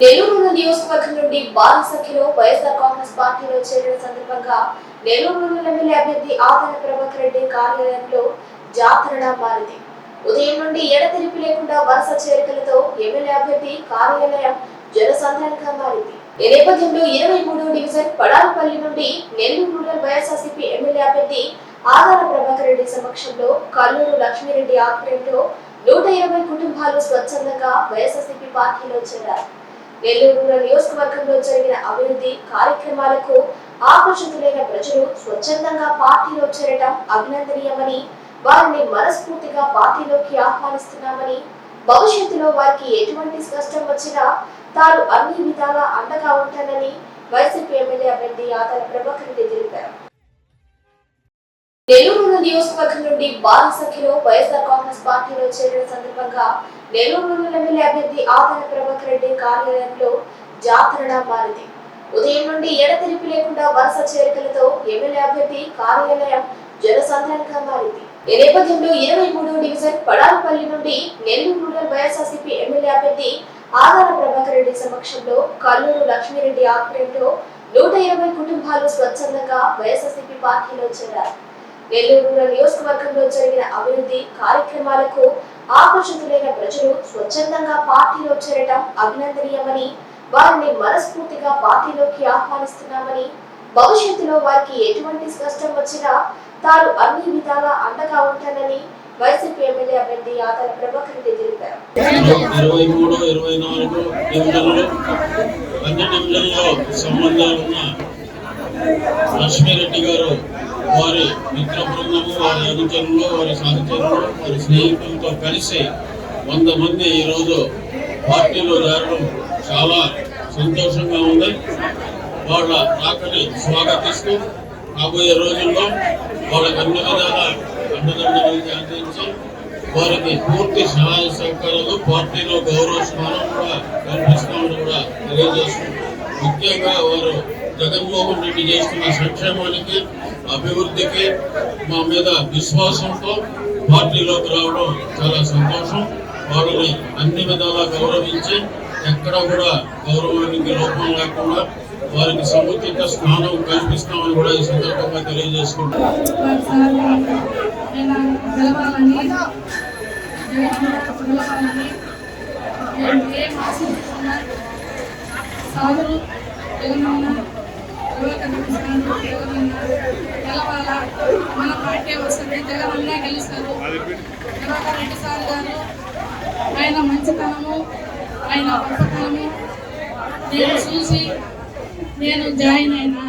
నెల్లూరు నియోజకవర్గం నుండి భారీ సంఖ్యలో వైఎస్ఆర్ కాంగ్రెస్ పార్టీలో చేరిన సందర్భంగా నెల్లూరు ఎమ్మెల్యే అభ్యర్థి ఆదాయ ప్రభాకర్ రెడ్డి కార్యాలయంలో జాతరణ మారింది. ఉదయం నుండి ఎడతెరిపి లేకుండా వరుస చేరికలతో ఎమ్మెల్యే అభ్యర్థి కార్యాలయం జనసంద్రంగా మారింది. ఈ నేపథ్యంలో ఇరవై మూడో డివిజన్ పడాలపల్లి నుండి నెల్లూరు రూరల్ వైఎస్ఆర్సీపీ ఎమ్మెల్యే అభ్యర్థి ఆదాల ప్రభాకర్ రెడ్డి సమక్షంలో కల్లూరు లక్ష్మీరెడ్డి ఆధ్వర్యంలో నూట ఇరవై కుటుంబాలు స్వచ్ఛందంగా వైఎస్ఆర్సీపీ పార్టీలో చేరారు. నెల్లూరు నియోజకవర్గంలో జరిగిన అభివృద్ధి కార్యక్రమాలకు ఆకర్షితులైన ప్రజలు స్వచ్ఛందంగా పార్టీలో చేరటం అభినందనీయమని వారిని మనస్ఫూర్తిగా పార్టీలోకి ఆహ్వానిస్తున్నామని భవిష్యత్తులో వారికి ఎటువంటి కష్టం వచ్చినా తాను అన్ని విధాలా అండగా ఉంటానని వైసీపీ ఎమ్మెల్యే అభ్యర్థి ఆదాల ప్రభాకర్ రెడ్డి నెల్లూరు నియోజకవర్గం నుండి భారీ సంఖ్యలో వైఎస్ఆర్ కాంగ్రెస్ పార్టీలో చేరిన సందర్భంగా నెల్లూరు ఎమ్మెల్యే అభ్యర్థి ఆదాయ ప్రభాకర్ రెడ్డి కార్యాలయంలో జాతరగా మారింది. ఉదయం నుండి ఎడతెరిపి లేకుండా వరుస చేరికలతో ఎమ్మెల్యే అభ్యర్థి కార్యాలయం జనసంద్రంగా మారింది. ఈ నేపథ్యంలో ఇరవై మూడవ డివిజన్ పడాలపల్లి నుండి నెల్లూరు రూరల్ వైఎస్ఆర్సీపీ ఎమ్మెల్యే అభ్యర్థి ఆదాల ప్రభాకర్ రెడ్డి సమక్షంలో కల్లూరు లక్ష్మీరెడ్డి ఆధ్వర్యంలో నూట ఇరవై కుటుంబాలు స్వచ్ఛందంగా వైఎస్ఆర్సీపీ పార్టీలో చేరారు. నెల్లూరు నియోజకవర్గంలో జరిగిన అభివృద్ధి కార్యక్రమాలకు ఆకర్షితులైన ప్రజలు స్వచ్ఛందంగా పార్టీలో చేరటం అభినందనీయమని వారిని మనస్ఫూర్తిగా పార్టీలోకి ఆహ్వానిస్తున్నామని భవిష్యత్తులో వారికి ఎటువంటి కష్టం వచ్చినా తాను అన్ని విధాలా అండగా ఉంటానని వైసీపీ ఎమ్మెల్యే అభ్యర్థి ఆదాల ప్రభాకర్ రెడ్డి తెలిపారు. ఇరవై మూడు ఇరవై నాలుగు డివిజన్లు అన్ని డివిజన్లో సంబంధాలు ఉన్న లక్ష్మీరెడ్డి గారు వారి మిత్ర బృందము వారి అనుచరులు వారి సహచరులు వారి స్నేహితులతో కలిసి వంద మంది ఈరోజు పార్టీలో చేరడం చాలా సంతోషంగా ఉంది. వాళ్ళ రాకని స్వాగతిస్తూ రాబోయే రోజుల్లో వాళ్ళకి అన్ని విధాల అండదండలు అందించి వారికి పూర్తి సహాయ సహకారాలు పార్టీలో గౌరవ స్థానం కూడా కల్పిస్తామని కూడా తెలియజేస్తున్నాం ముఖ్యంగా వారు జగన్మోహన్ రెడ్డి చేస్తున్న సంక్షేమానికి అభివృద్ధికి మా మీద విశ్వాసంతో పార్టీలోకి రావడం చాలా సంతోషం. వాళ్ళని అన్ని విధాలా గౌరవించి ఎక్కడ కూడా గౌరవానికి లోపం లేకుండా వారికి సముచిత స్నానం కల్పిస్తామని కూడా ఈ సందర్భంగా తెలియజేసుకుంటున్నాం. నేను గెలవాలని గెలవాలని గెలవాల మన పార్టీ వస్తుంది జగనన్న గెలుస్తారు ప్రభాకర్ రెడ్డి సార్ గారు ఆయన మంచితనము ఆయన గొప్పతనము నేను చూసి నేను జాయిన్ అయినా